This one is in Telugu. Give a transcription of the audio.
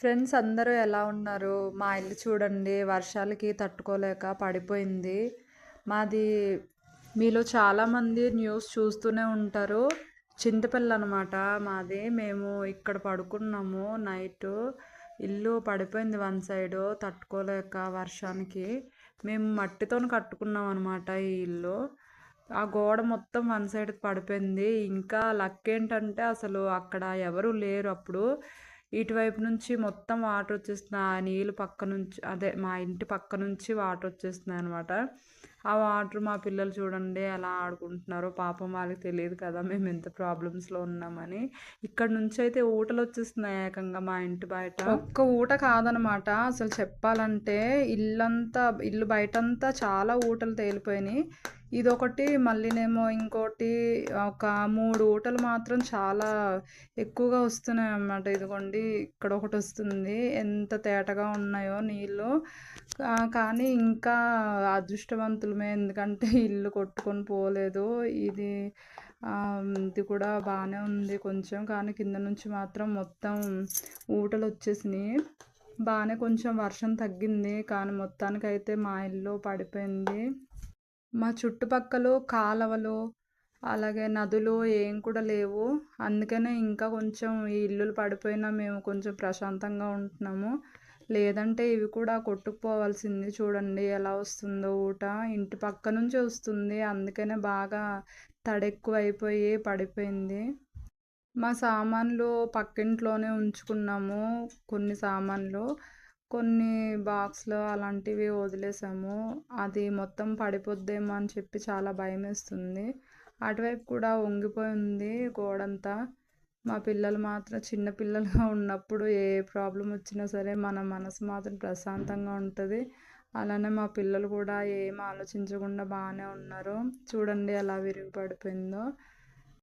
ఫ్రెండ్స్ అందరూ ఎలా ఉన్నారు? మా ఇల్లు చూడండి వర్షాలకి తట్టుకోలేక పడిపోయింది. మాది మీలో చాలామంది న్యూస్ చూస్తూనే ఉంటారు. చింతపల్లి అనమాట మాది. మేము ఇక్కడ పడుకున్నాము నైట్. ఇల్లు పడిపోయింది వన్ సైడ్ తట్టుకోలేక వర్షానికి. మేము మట్టితో కట్టుకున్నాం అనమాట ఈ ఇల్లు. ఆ గోడ మొత్తం వన్ సైడ్ పడిపోయింది. ఇంకా లక్ ఏంటంటే అసలు అక్కడ ఎవరు లేరు అప్పుడు. ఇటువైపు నుంచి మొత్తం వాటర్ వచ్చేస్తున్నాయి ఆ నీళ్ళు పక్క నుంచి అదే మా ఇంటి పక్క నుంచి వాటర్ వచ్చేస్తున్నాయి అనమాట ఆ వాటర్ మా పిల్లలు చూడండి ఎలా ఆడుకుంటున్నారో పాపం వాళ్ళకి తెలియదు కదా మేము ఎంత ప్రాబ్లమ్స్లో ఉన్నామని. ఇక్కడ నుంచి అయితే ఊటలు వచ్చేస్తున్నాయి ఏకంగా మా ఇంటి బయట. ఒక్క ఊట కాదనమాట అసలు చెప్పాలంటే ఇల్లంతా ఇల్లు బయటంతా చాలా ఊటలు తేలిపోయినాయి. ఇదొకటి మళ్ళీనేమో ఇంకోటి ఒక మూడు ఊటలు మాత్రం చాలా ఎక్కువగా వస్తున్నాయి అన్నమాట ఇదిగోండి ఇక్కడ ఒకటి వస్తుంది ఎంత తేటగా ఉన్నాయో నీళ్ళు. కానీ ఇంకా అదృష్టవంతులమే. ఎందుకంటే ఇల్లు కొట్టుకొని పోలేదు. ఇది ఇది కూడా బాగానే ఉంది కొంచెం. కానీ కింద నుంచి మాత్రం మొత్తం ఊటలు వచ్చేసినాయి బాగానే కొంచెం వర్షం తగ్గింది. కానీ మొత్తానికైతే మా ఇల్లు పడిపోయింది. మా చుట్టుపక్కల కాలవలు అలాగే నదులు ఏం కూడా లేవు. అందుకనే ఇంకా కొంచెం ఈ ఇల్లులు పడిపోయినా మేము కొంచెం ప్రశాంతంగా ఉంటున్నాము. లేదంటే ఇవి కూడా కొట్టుకుపోవాల్సింది చూడండి ఎలా వస్తుందో ఊట. ఇంటి పక్క నుంచి వస్తుంది. అందుకనే బాగా తడెక్కువైపోయి పడిపోయింది. మా సామాన్లు పక్కింట్లోనే ఉంచుకున్నాము కొన్ని సామాన్లు. కొన్ని బాక్స్లు అలాంటివి వదిలేసాము. అది మొత్తం పడిపోద్దేమో అని చెప్పి చాలా భయం వేస్తుంది అటువైపు కూడా వంగిపోయి ఉంది గోడంతా. మా పిల్లలు మాత్రం చిన్న పిల్లలుగా ఉన్నప్పుడు ఏ ప్రాబ్లం వచ్చినా సరే మన మనసు మాత్రం ప్రశాంతంగా ఉంటుంది. అలానే మా పిల్లలు కూడా ఏం ఆలోచించకుండా బాగానే ఉన్నారు. చూడండి ఎలా విరిగి పడిపోయిందో